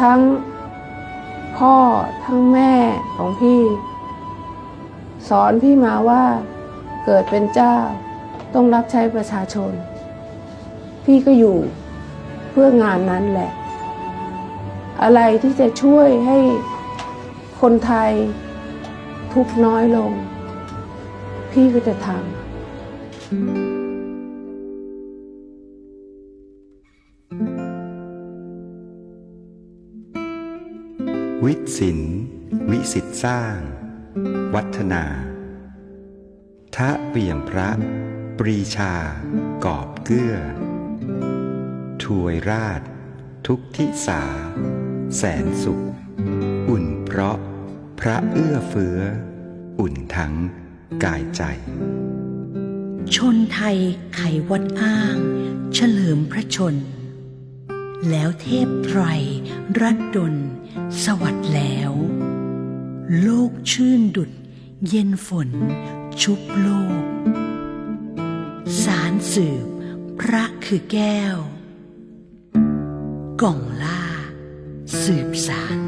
ทั้งพ่อทั้งแม่ของพี่ สอนพี่มาว่าเกิดเป็นเจ้าต้องรับใช้ประชาชน พี่ก็อยู่เพื่องานนั้นแหละ อะไรที่จะช่วยให้คนไทยทุกน้อยลง พี่ก็จะทำ วิสินวิสิตสร้าง วัฒนา ทะเปี่ยมพระ ปรีชากอบเกื้อ ถวยราช ทุกทิสา แสนสุข อุ่นเพราะ พระเอื้อเฟื้อ อุ่นทั้งกายใจ ชนไทยไขวัดอ้าง เฉลิมพระชน แล้วเทพไตรรัตดล สวัสดแล้ว โลกชื่นดุดเย็นฝนชุบโลก สารสืบ พระคือแก้ว กล่องล่า สืบสาร